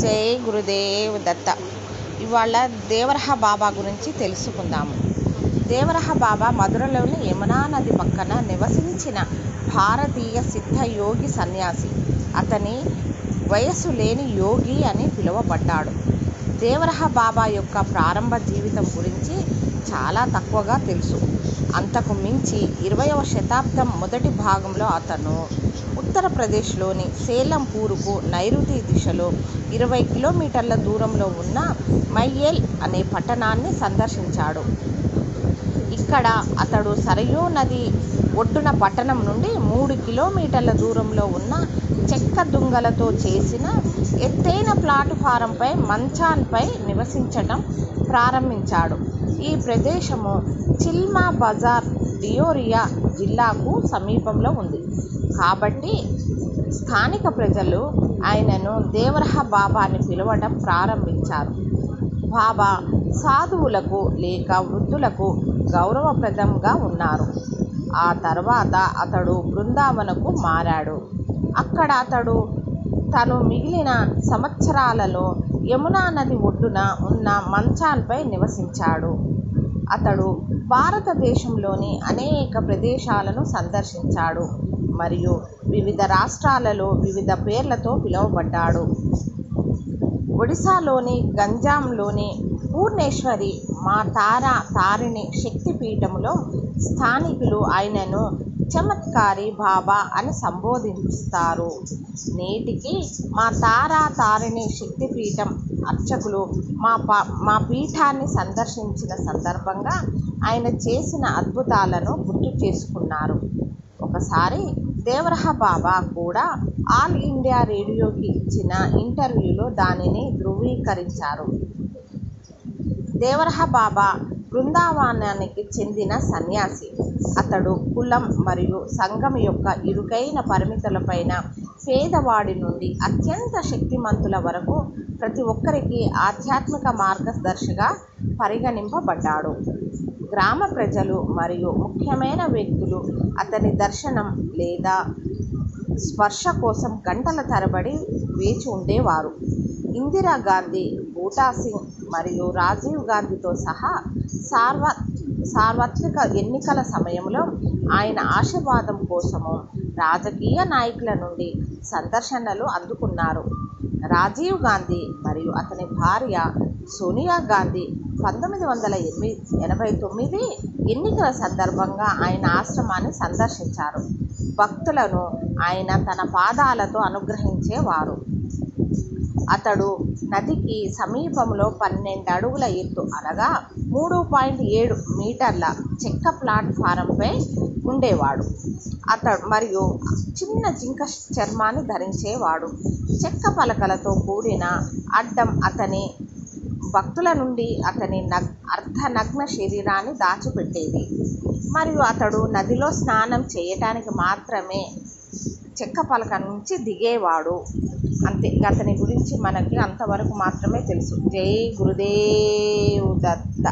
జై గురుదేవ్ దత్త. ఇవాళ దేవరహ బాబా గురించి తెలుసుకుందాము. దేవరహ బాబా మధురలోని యమునా నది పక్కన నివసించిన భారతీయ సిద్ధ యోగి సన్యాసి. అతని వయసు లేని యోగి అని పిలువబడ్డాడు. దేవరహ బాబా యొక్క ప్రారంభ జీవితం గురించి చాలా తక్కువగా తెలుసు. అంతకు మించి ఇరవయవ శతాబ్దం మొదటి భాగంలో అతను ఉత్తరప్రదేశ్లోని సేలంపూరుకు నైరుతి దిశలో ఇరవై కిలోమీటర్ల దూరంలో ఉన్న మైయేల్ అనే పట్టణాన్ని సందర్శించాడు. ఇక్కడ అతడు సరయూ నది ఒడ్డున పట్టణం నుండి మూడు కిలోమీటర్ల దూరంలో ఉన్న చెక్క దుంగలతో చేసిన ఎత్తైన ప్లాట్ఫారంపై మంచాన్పై నివసించటం ప్రారంభించాడు. ఈ ప్రదేశము చిల్మా బజార్ డియోరియా జిల్లాకు సమీపంలో ఉంది. కాబట్టి స్థానిక ప్రజలు ఆయనను దేవరహ బాబా అని పిలవడం ప్రారంభించారు. బాబా సాధువులకు లేక వృద్ధులకు గౌరవప్రదంగా ఉన్నారు. ఆ తర్వాత అతడు బృందావనకు మారాడు. అక్కడ అతడు తను మిగిలిన సంవత్సరాలలో యమునా నది ఒడ్డున ఉన్న మంచాన్పై నివసించాడు. అతడు భారతదేశంలోని అనేక ప్రదేశాలను సందర్శించాడు మరియు వివిధ రాష్ట్రాలలో వివిధ పేర్లతో పిలువబడ్డాడు. ఒడిశాలోని గంజాంలోని పూర్ణేశ్వరి మా తార తారిణి శక్తిపీఠంలో స్థానికులు ఆయనను చమత్కారి బాబా అని సంబోధిస్తారు. నేటికి మా తారా తారిణి శక్తిపీఠం అర్చకులు మా పా మా పీఠాన్ని సందర్శించిన సందర్భంగా ఆయన చేసిన అద్భుతాలను గుర్తు చేసుకున్నారు. ఒకసారి దేవరహ బాబా కూడా ఆల్ ఇండియా రేడియోకి ఇచ్చిన ఇంటర్వ్యూలో దానిని ధృవీకరించారు. దేవరహ బాబా బృందావనానికి చెందిన సన్యాసి. అతడు కులం మరియు సంఘం యొక్క ఇరుకైన పరిమితులపైన పేదవాడి నుండి అత్యంత శక్తిమంతుల వరకు ప్రతి ఒక్కరికి ఆధ్యాత్మిక మార్గదర్శిగా పరిగణింపబడ్డాడు. గ్రామ ప్రజలు మరియు ముఖ్యమైన వ్యక్తులు అతని దర్శనం లేదా స్పర్శ కోసం గంటల తరబడి వేచి ఉండేవారు. ఇందిరాగాంధీ బూటా సింగ్ మరియు రాజీవ్ గాంధీతో సహా సార్వ సార్వత్రిక ఎన్నికల సమయంలో ఆయన ఆశీర్వాదం కోసము రాజకీయ నాయకుల నుండి సందర్శనలు అందుకున్నారు. రాజీవ్ గాంధీ మరియు అతని భార్య సోనియా గాంధీ పంతొమ్మిది వందల ఎనిమిది ఎనభై తొమ్మిది ఎన్నికల సందర్భంగా ఆయన ఆశ్రమాన్ని సందర్శించారు. భక్తులను ఆయన తన పాదాలతో అనుగ్రహించేవారు. అతడు నదికి సమీపంలో పన్నెండు అడుగుల ఎత్తు అనగా మూడు పాయింట్ ఏడు మీటర్ల చెక్క ప్లాట్ఫారంపై ఉండేవాడు. అతడు మరియు చిన్న జింక చర్మాన్ని ధరించేవాడు. చెక్క పలకలతో కూడిన అడ్డం అతని భక్తుల నుండి అతని నగ్ అర్ధనగ్న శరీరాన్ని దాచిపెట్టేది. మరియు అతడు నదిలో స్నానం చేయటానికి మాత్రమే చెక్క పలక నుంచి దిగేవాడు. అంతే. అతని గురించి మనకి అంతవరకు మాత్రమే తెలుసు. జై గురుదేవ్ దత్త.